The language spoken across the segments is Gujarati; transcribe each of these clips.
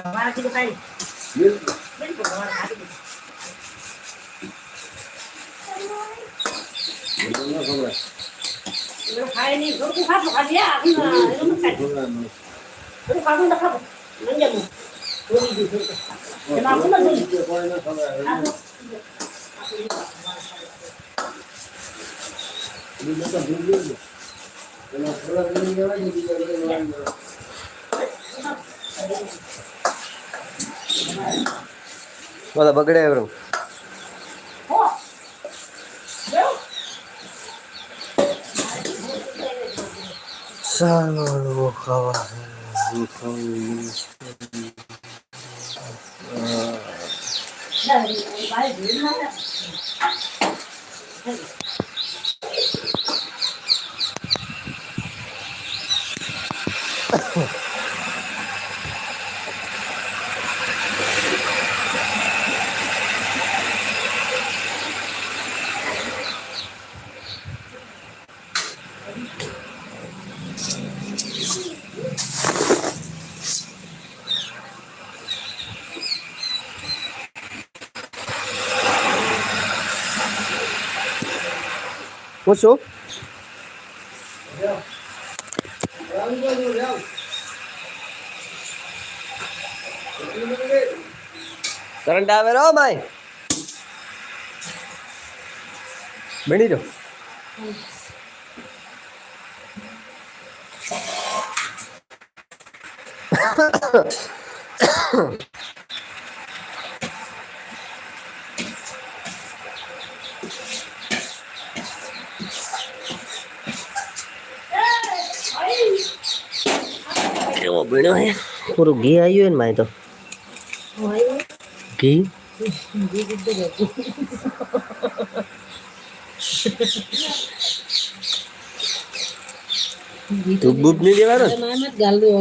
અમારા કીધું ખાઈ બિલકુલ અમારા ખાઈ દીધું. એવું ખાય નહીં થોડું ખાતું ખાલી બધા બગડે એવરું? ચાલો ખાવા એ બારે ભીડ ના થાય. હું છું કરંટ આવે રો ભાઈ. બની જો કેવો ભીણો હે? પૂરું ઘી આવ્યું ને માય તો. ઘી ધૂપ બૂપ નહીં દેવાનું ને?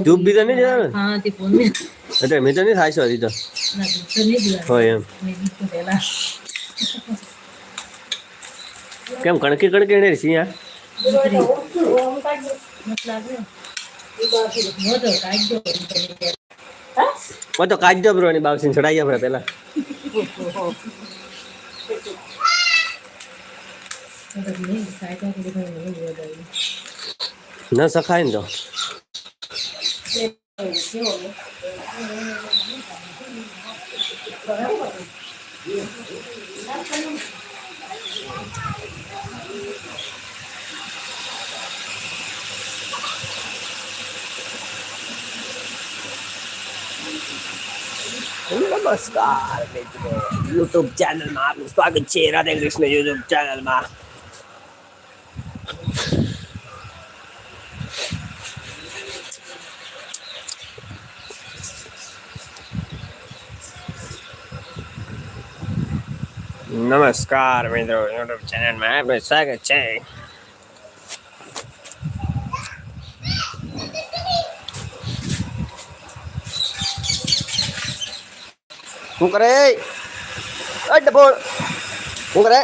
ધૂપ બી તો નહીં દેવાનું ને? એટલે મેં તો નહીં થાય છે હજી તો ના હોય એમ કેમ કણકી કણકી નહીં સિંહ આ હું તો કાચો બ્રો ની બાવસીને ચડાવી આપણે પહેલા ના સખાય ને તો. બરાબર નમસ્કાર મિત્રો યુટ્યુબ ચેનલમાં આપનું સ્વાગત છે રાધે કૃષ્ણ યુટ્યુબ ચેનલમાં નમસ્કાર મિત્રો યુટ્યુબ ચેનલમાં આપનું સ્વાગત છે શું કરે? ડબોળ શું કરે?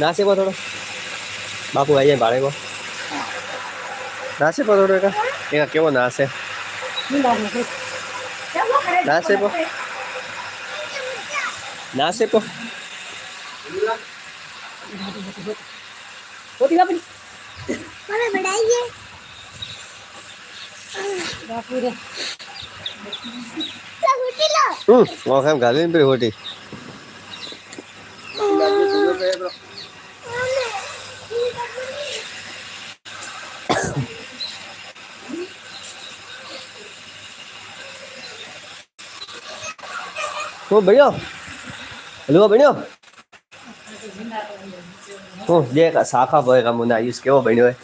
નાસે પો થોડો બાપુ આવી જાય ભાડે કો નાસે પો થોડો એક? એકા કેવો નાસે નાસે પો. નાસે પો. બાપુ રે. હમ ઓખ એમ ગાલી ને હોટી હું ભણ્યો હલવો ભણ્યો હું જે કા શાખા ભાઈ કામ ના આયુષ કેવો ભણ્યો હે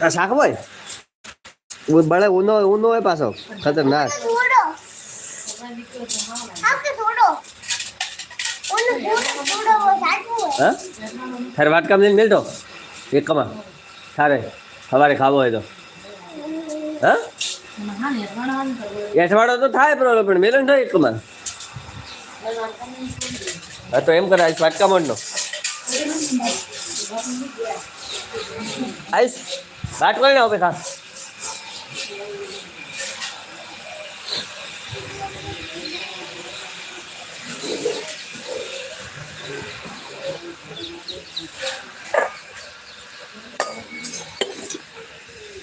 આ શાખા ભાઈ બળે ઊનો ઊનો હોય પાછો. ખતરનાક. તારે વાટકામ લઈને મેળતો એક કમા. તારે સવારે ખાવો હોય તો. હા? એઠવાડો તો થાય પ્રોબ્લેમ પણ મેલન થાય એકમાં હા તો એમ કરાય વાટકામણ નો. આઈશ વાટ કરીને આવે ખાસ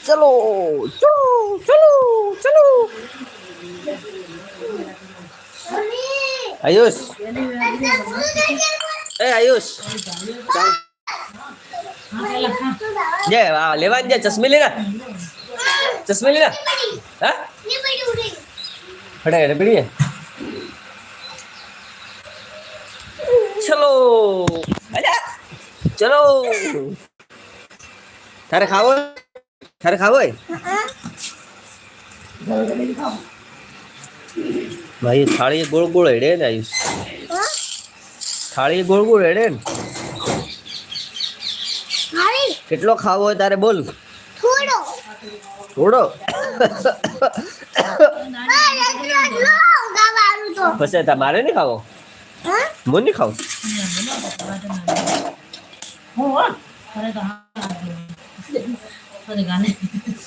નાખો ખા ચલો ચલો ચલો ચલો આયુષ એ આયુષ ચાલ હા પેલા ખા જે આ લેવાની જે ચશ્મી લેના ચશ્મી લેના હા ફટાકે પીડીએ ચલો અલ્યા ચલો તારે ખાવો હે? તારે ખાવો હે? ભાઈ થાળી ગોળ ગોળ હેડે ને આયુષ. થાળી ગોળ ગોળ હેડે ને. કેટલો ખાવો હોય તારે બોલ. થોડો. પછી તમારે નહીં ખાવો? હું? નહીં ખાવું હું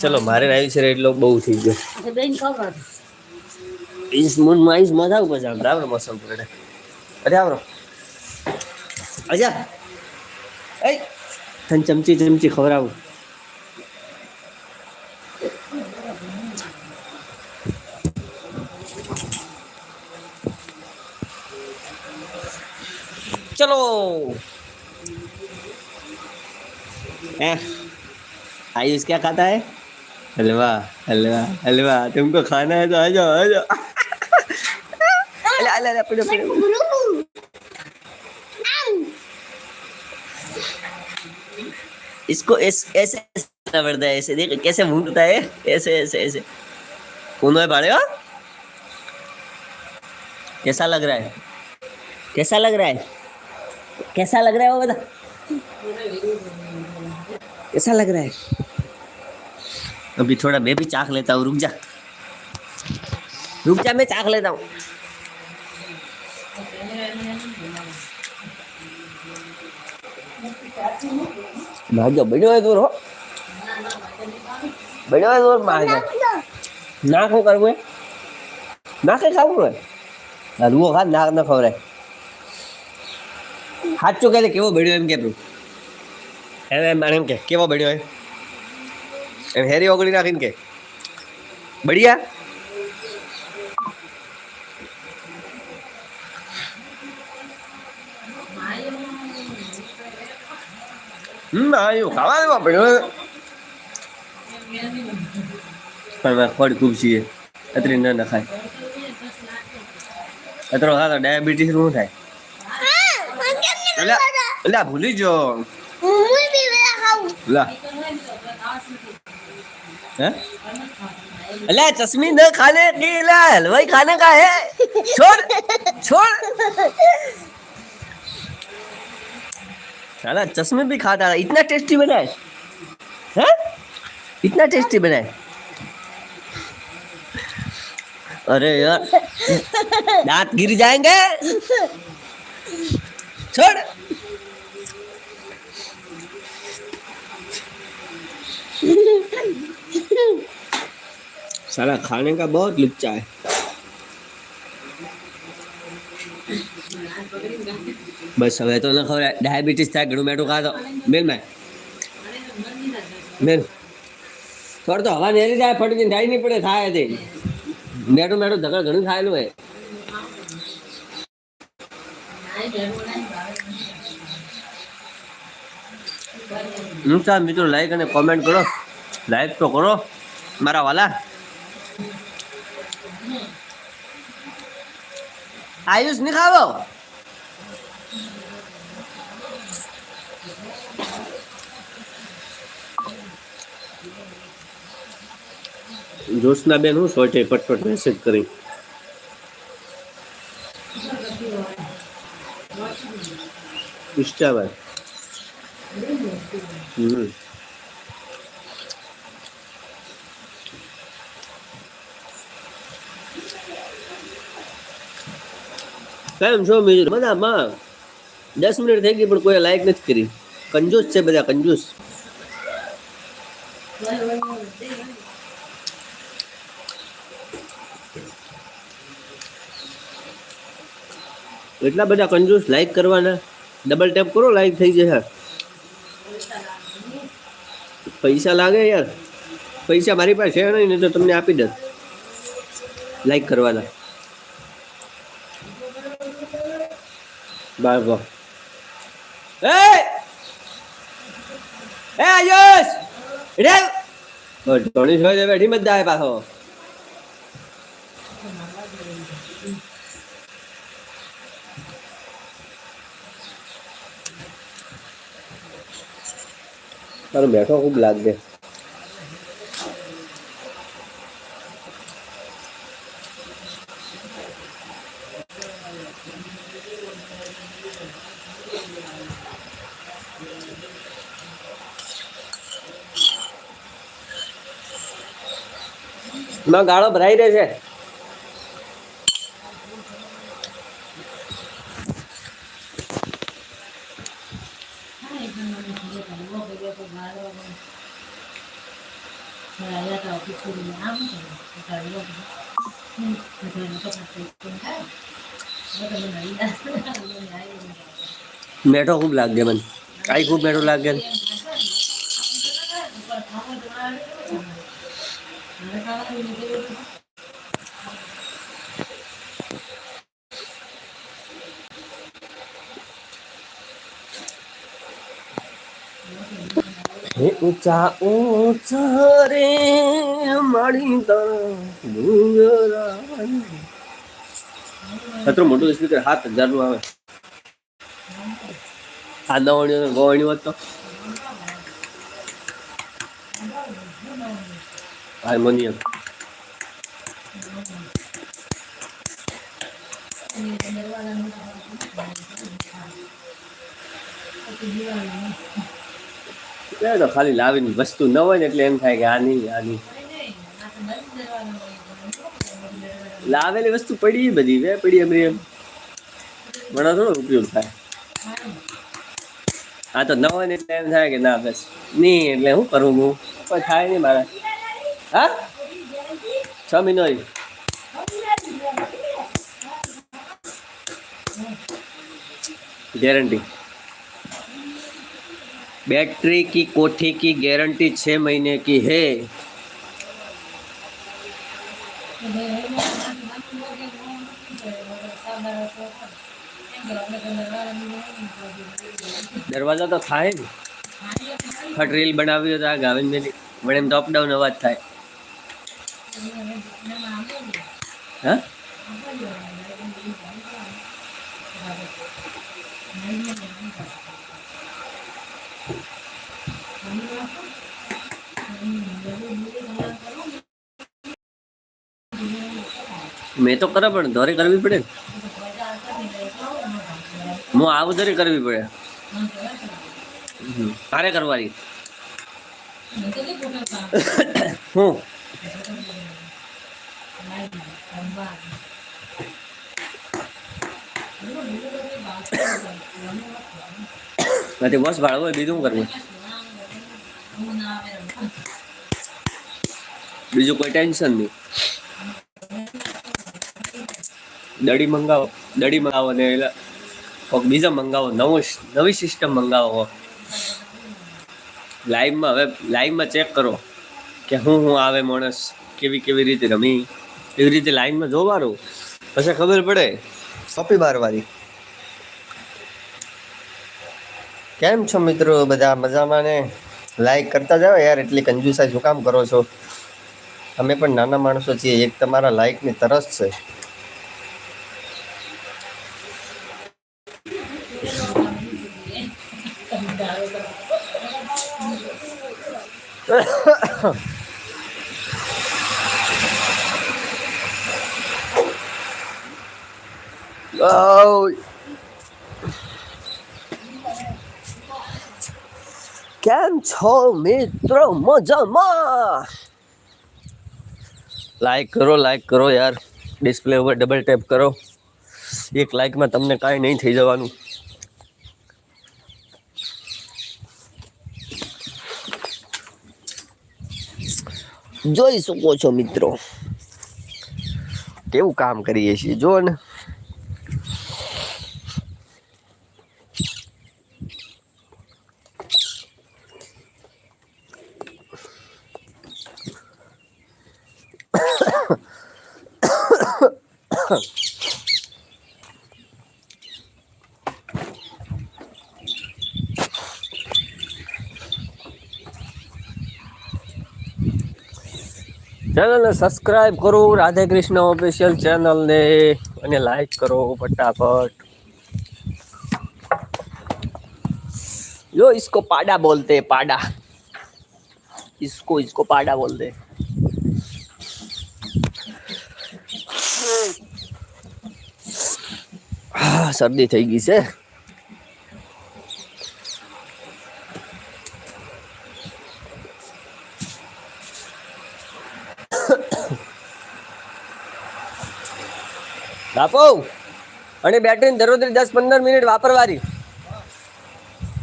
ચલો મારે રાઈસ છે એટલો બહુ થઈ ગયો. ઈસ મૂનમાં મજા ઉપર જામ બરાબર મોસમ પર અરે આવરો. અજા. એ તન ચમચી ચમચી ખવરાવું ચલો. હે? आयुष क्या खाता है हलवा हलवा हलवा तुमको खाना है तो आ जाओ आ जाओ अला अला अला पड़ो पड़ो इसको ऐस, ऐसे ऐसे पड़ता है ऐसे देख कैसे मूंदता है ऐसे ऐसे ऐसे कौन है बाड़े कैसा लग रहा है कैसा लग रहा है कैसा लग रहा है वो बता कैसा लग रहा है अभी थोड़ा मैं भी चाख लेता हूँ रुक जा रुक जा मैं चाख लेता हूँ ભાગ્ય બન્યો હોય તો રહો બન્યો હોય તો ભાગ્ય ના શું કરવું હે ના કઈ ખાવું હોય આ રૂવો ખા ના ન ખવડાય સાચું કહે છે કેવો બન્યો એમ કે તું એમ એમ એમ કે કેવો બન્યો હોય એમ હેરી ઓગળી નાખીને કે. બઢિયા. હમ આવ્યું ખાવા દેવા પડ્યો પણ ખોડ ખૂબ છીએ. અત્રી ન નખાય. અત્રો ખા તો ડાયાબિટીસ શું થાય. એટલે ભૂલી જો લા. अल्लाह चश्मी न खाने की ला, हलवाई खाने का है। छोड़ छोड़। साला, चश्मे भी खाता है। इतना टेस्टी बना है। हैं? इतना टेस्टी बना है। अरे यार, दांत गिर जाएँगे। छोड़। साला खाने का बहुत लुच्चा है બસ હવે તો ન ખબર ડાયાબિટીસ થાય ઘણું મેઠું ખાતો મેલ મેં મેલ થોડું તો હવા નેરી જાય ફટકી થાય નહીં પડે થાય તે મેઠું મેઠું ધકડ ઘણું ખાયેલું હોય હું તો મિત્રો લાઈક અને કોમેન્ટ કરો લાઈક તો કરો. મારા વાલા. આયુષ નહીં ખાવો જોશના બેન હું સોટે પટપટ મેસેજ કરી. ઇન્સ્ટામાં હમ. કેમ છો મિત્ર મજામાં દસ મિનિટ થઈ ગઈ, પણ કોઈ લાઈક નથી કરી. કંજૂસ છે બધા, કંજૂસ. એટલા બધા કંજૂસ લાઈક કરવાના? ડબલ ટેપ કરો લાઈક થઈ જશે પૈસા લાગે યાર. પૈસા મારી પાસે નહીં ને તો તમને આપી દે લાઈક કરવાના. બાર બાર એ! એ આયુષ! રે! ધોણી હોય બેઠી મત જાય પાછો. તારો બેઠો ખૂબ લાગે. માં ગાળો ભરાઈ રહે છે મેઠો ખૂબ લાગે મને. કાંઈ ખૂબ મેઠો લાગે હે ઊંચા ઊંચા રે, મારી અત્રું મોટું સ્પીકર સાત હજારનું આવે. આ નવણીઓ ગવણીઓ તો. હાર્મોનિયમ એ તો ખાલી લાવીને વસ્તુ ન હોય ને એટલે એમ થાય કે આ નહીં આ નહીં. લાવેલી વસ્તુ પડી બધી વે પડી એમ એમ. મને થોડો ઉપયોગ થાય. આ તો ન હોય ને એટલે એમ થાય કે ના, બસ નહીં એટલે હું કરું, હું. કોઈ થાય નહીં મારે. હા? છ મહિનો गारंटी बैटरी की कोठी की गारंटी छः महीने की है દરવાજા તો થાય ને ફટ રીલ બનાવી હોય તો આ ગાવીને મને એમ તો અપડાઉન અવાજ થાય હા મેં તો કરે પણ ધોરે કરવી પડે હું આવું ધરે કરવી પડે. તારે કરવાની. હું? નથી બસ ભાડું હોય બીજું કરવું? બીજું કોઈ ટેન્શન નહીં. દડી મંગાવો દડી મંગાવો ને કોક બીજા મંગાવો, નવો નવી સિસ્ટમ મંગાવો લાઈવમાં હવે લાઈવમાં ચેક કરો કે હું હું આવે માણસ, કેવી કેવી રીતે રમી. એવી રીતે લાઈનમાં જોવાનું. પછી ખબર પડે. કોપી મારવાની. કેમ છો મિત્રો? બધા મજામાં ને? લાઈક કરતા જાઓ યાર, એટલી કંજુસાઈ શું કામ કરો છો? અમે પણ નાના માણસો છીએ, એક તમારા લાઈકની તરસ છે. Oh. કેમ છો મિત્રો? મજામાં. લાઈક કરો લાઈક કરો યાર. ડિસ્પ્લે ઉપર ડબલ ટેપ કરો. એક લાઈકમાં તમને કાંઈ નહીં થઈ જવાનું. જોઈ શકો છો મિત્રો. કેવું કામ કરીએ છીએ જો ને. ચેનલને સબસ્ક્રાઇબ કરો રાધે કૃષ્ણ ઓફિશિયલ ચેનલને અને લાઈક કરો ફટાફટ यो इसको पाडा बोलते हैं पाडा इसको इसको पाडा बोलते શરદી થઈ ગઈ છે. બાપુ, અને બેટરી દરરોજ દસ પંદર મિનિટ વાપરવાની.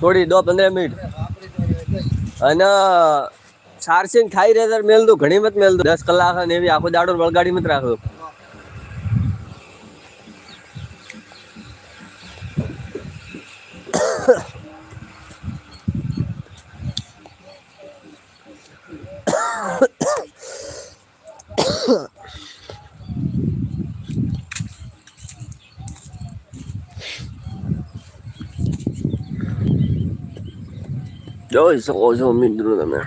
થોડી દો પંદર મિનિટ. અને ચાર્જિંગ થાય રહે મેલ દો, ઘણી મત મેલ દો. દસ કલાક ને એવી આખો દાડો વળગાડી મત રાખો. જોઈ શકો છો મિત્રો તમે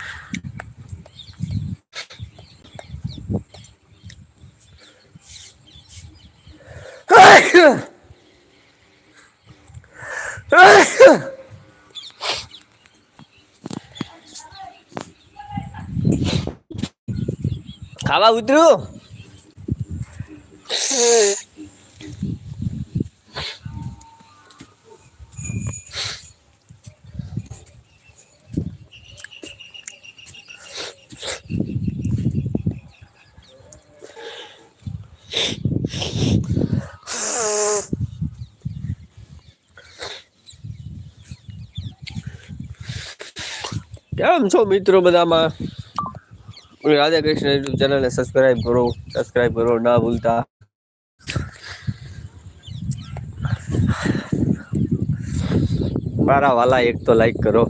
ખાવા ઉતર્યું છો મિત્રો બધામાં? રાધા કૃષ્ણ યુટ્યુબ ચેનલને સબસ્ક્રાઇબ કરો સબસ્ક્રાઇબ કરો, ના ભૂલતા. મારા વાલા એક તો લાઈક કરો.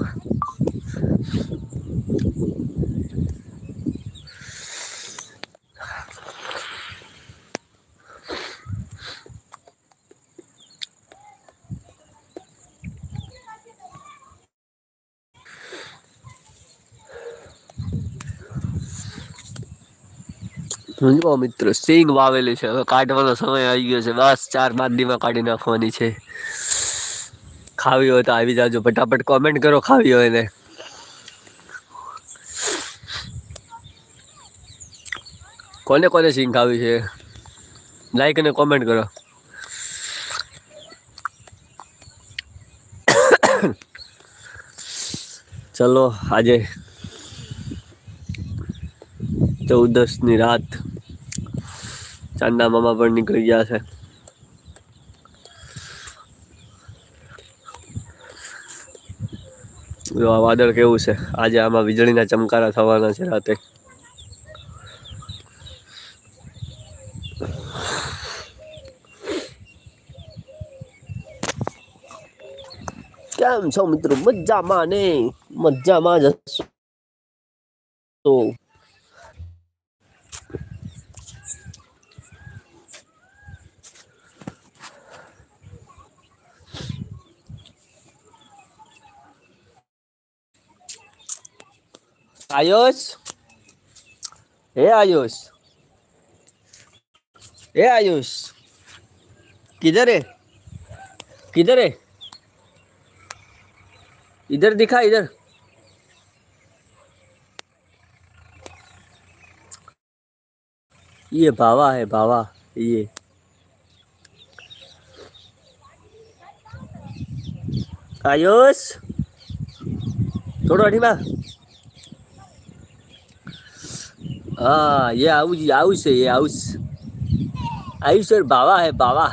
જો મિત્ર, સિંગ વાવેલી છે. હવે કાઢવાનો સમય આવી ગયો છે. બસ ચાર દીમાં કાઢી નાખવાની છે. ખાવી હોય તો આવી જાજો. ફટાફટ કોમેન્ટ કરો ખાવી હોય ને. કોને કોને સિંગ ખાવી છે? લાઈક અને કોમેન્ટ કરો. ચલો, આજે ચૌદસની રાત ચાંદા મામા પણ નીકળી ગયા છે. જો આ વાદળ કેવું છે? આજે આમાં વીજળીના ચમકારા થવાના છે રાતે. કેમ છો મિત્રો? મજામાં ને? મજામાં જ તો आयुष हे आयुष हे आयुष किधर है किधर है इधर दिखा इधर ये बाबा है बाबा ये आयुष थोड़ा हटी हाँ ये आउस ये आउस है ये आउस आयुष और बाबा है, बाबा।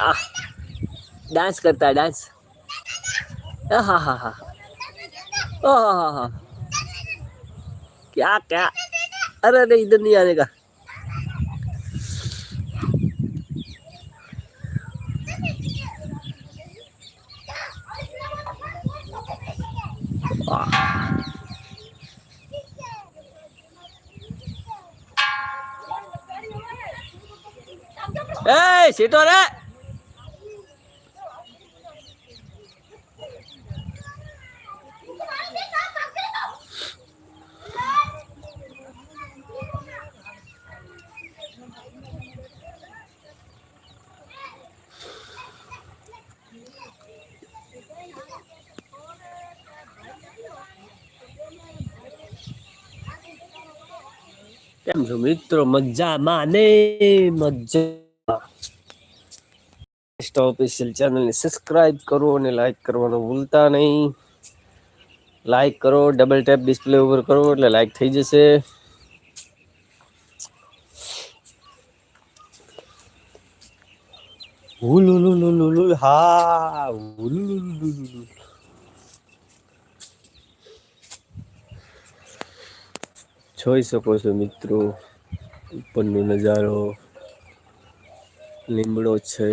आह डांस करता है डांस हाँ हाँ हाँ। हाँ हाँ हाँ। क्या क्या? अरे अरे, इधर नहीं आने का। એ સીટો રે કેમ છો મિત્રો મજામાં ને મજા ઓફિશિયલ ચેનલને સબસ્ક્રાઇબ કરો અને લાઈક કરવાનું ભૂલતા નહીં. લાઈક કરો ડબલ ટેપ ડિસ્પ્લે ઉપર કરો એટલે લાઈક થઈ જશે. હુલુલુલુલુલુ, હા હુલુલુલુલુલુ. જોઈ શકો છો મિત્રો ઉપરનો નજારો લીમડો છે.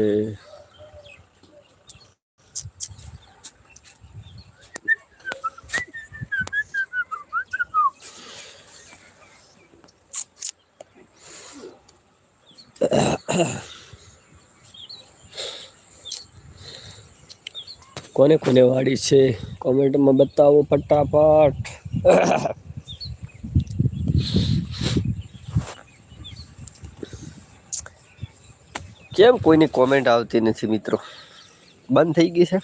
કોને કોને વાડી છે? કોમેન્ટમાં બતાવો ફટાફટ. કેમ કોઈની કોમેન્ટ આવતી નથી મિત્રો? બંધ થઈ ગઈ છે?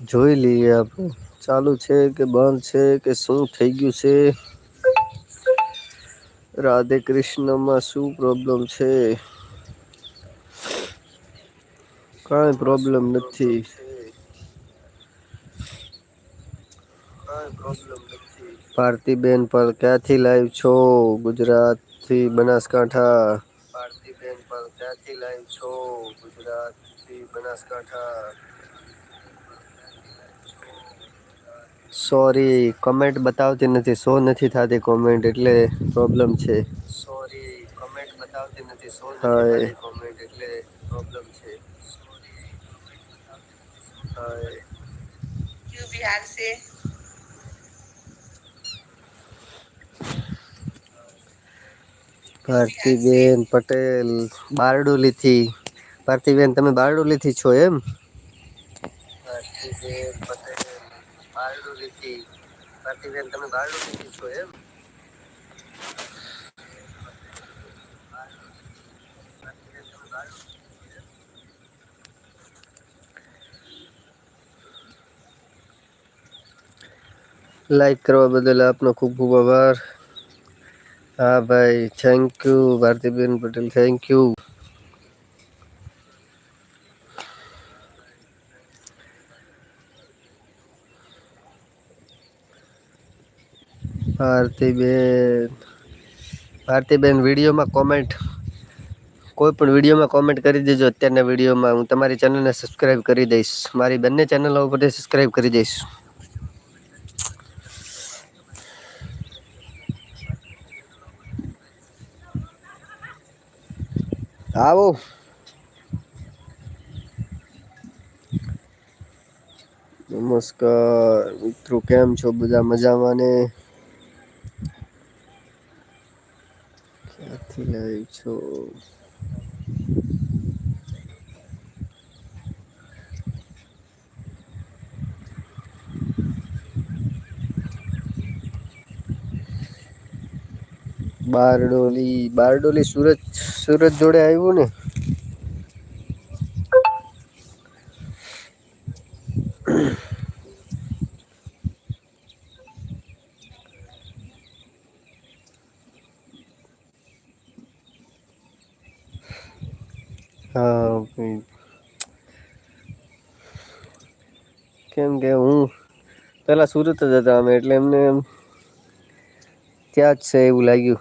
જોઈ લઈએ આપણે. ચાલુ છે કે બંધ છે કે શું થઈ ગયું છે? રાધે કૃષ્ણમાં શું પ્રોબ્લેમ છે? કાંઈ પ્રોબ્લેમ નથી. ભારતીબેન પર ક્યાંથી લાઈવ છો? ગુજરાતથી બનાસકાંઠા. ભારતીબેન પર ક્યાંથી લાઈવ છો? ગુજરાતથી બનાસકાંઠા. સોરી કમેન્ટ બતાવતી નથી. શો નથી થતી કોમેન્ટ એટલે પ્રોબ્લેમ છે. સોરી કમેન્ટ બતાવતી નથી. શો નથી કોમેન્ટ એટલે પ્રોબ્લેમ છે. ક્યુ બિહાર સે ભારતીબેન પટેલ બારડોલીથી ભારતીબેન તમે બારડોલીથી છો એમ? ભારતીબેન પટેલ ભારતીબેન તમે બારડોલીથી છો એમ લાઈક કરવા બદલ આપનો ખૂબ ખૂબ આભાર હા ભાઈ thank you Bharatiben Patel thank you Bharatiben Bharatiben, વિડીયોમાં કોમેન્ટ કોઈ પણ વિડીયોમાં કોમેન્ટ કરી દેજો. અત્યારના વિડીયોમાં હું તમારી ચેનલને સબસ્ક્રાઈબ કરી દઈશ. મારી બંને ચેનલો ઉપરથી સબસ્ક્રાઈબ કરી દઈશ. આવો. નમસ્કાર. મિત્રો, કેમ છો? બધા મજામાં ને? ક્યાંથી છું? બારડોલી બારડોલી સુરત સુરત જોડે આવ્યું ને? પહેલાં સુરત જ હતા અમે, એટલે એમને ત્યાં જ છે એવું લાગ્યું.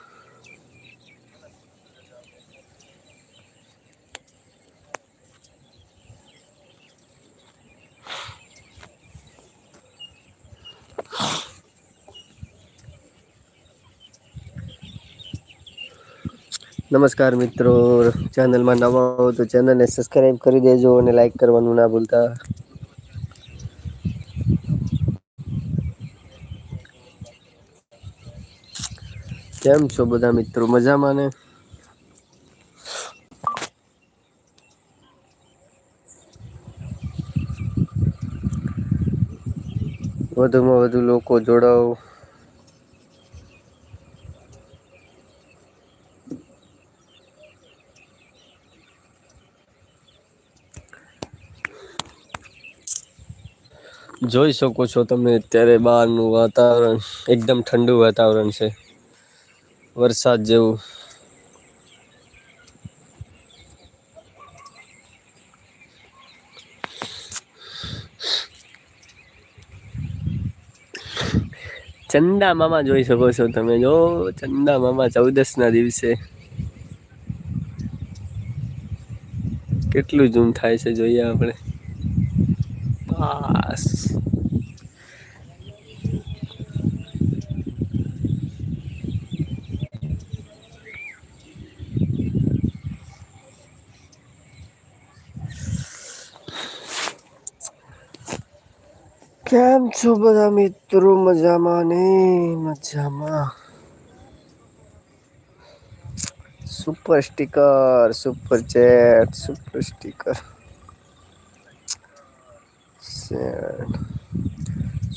નમસ્કાર મિત્રો, ચેનલમાં નવા હો તો ચેનલને સબસ્ક્રાઈબ કરી દેજો અને લાઈક કરવાનું ના ભૂલતા. કેમ છો બધા મિત્રો? મજામાં ને? વધુમાં વધુ લોકો જોડાઓ. જોઈ શકો છો તમે અત્યારે બહારનું વાતાવરણ. એકદમ ઠંડુ વાતાવરણ છે. વરસાદ જેવું. ચંદા મામા જોઈ શકો છો તમે. જો, ચંદા મામા ચૌદસ ના દિવસે કેટલું ઝૂમ થાય છે જોઈએ આપણે. બસ. કેમ છો બધા મિત્રો? મજામાં ને? મજામાં. Super sticker super chat super sticker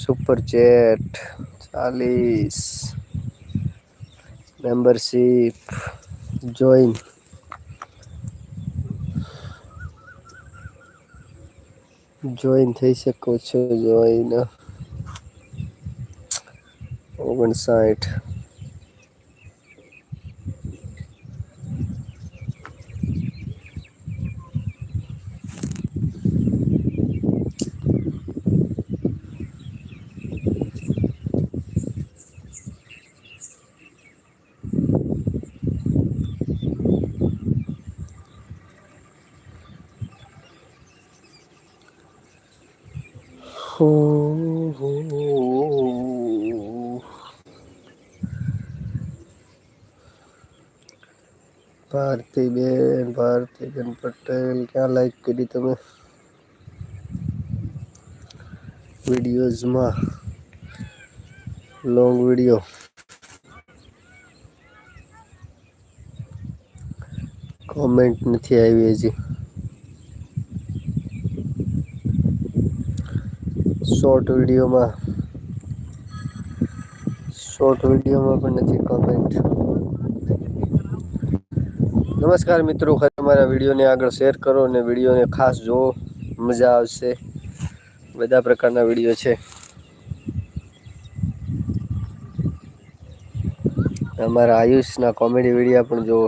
super chat ચાલીસ. મેમ્બરશીપ જોઈન જોઈન થઈ શકો છો જોઈન ઓગણસાઠ. ભારતીબેન ભારતીબેન પટેલ ક્યાં લાઈક કરી તમે? વિડીયોઝમાં. લોંગ વીડિયો કોમેન્ટ નથી આવી હજી. શોર્ટ વિડીયોમાં શોર્ટ વિડીયોમાં પણ નથી કોમેન્ટ નમસ્કાર મિત્રો અમારા વિડીયોને આગળ શેર કરો અને વિડીયોને ખાસ જુઓ. મજા આવશે. બધા પ્રકારના વીડિયો છે. અમારા આયુષના કોમેડી વિડીયા પણ જુઓ.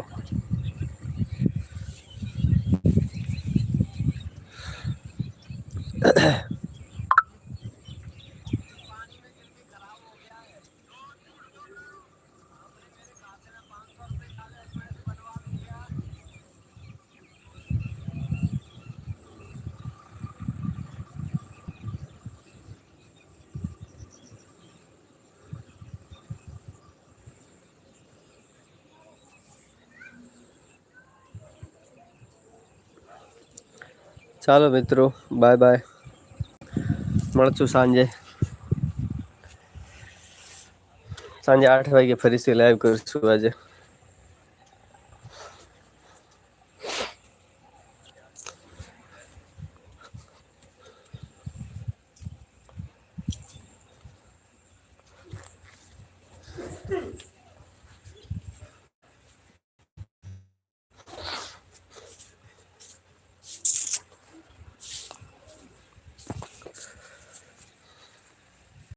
ચાલો મિત્રો બાય બાય મળશું સાંજે. સાંજે આઠ વાગે ફરીથી લાઈવ કરીશું આજે.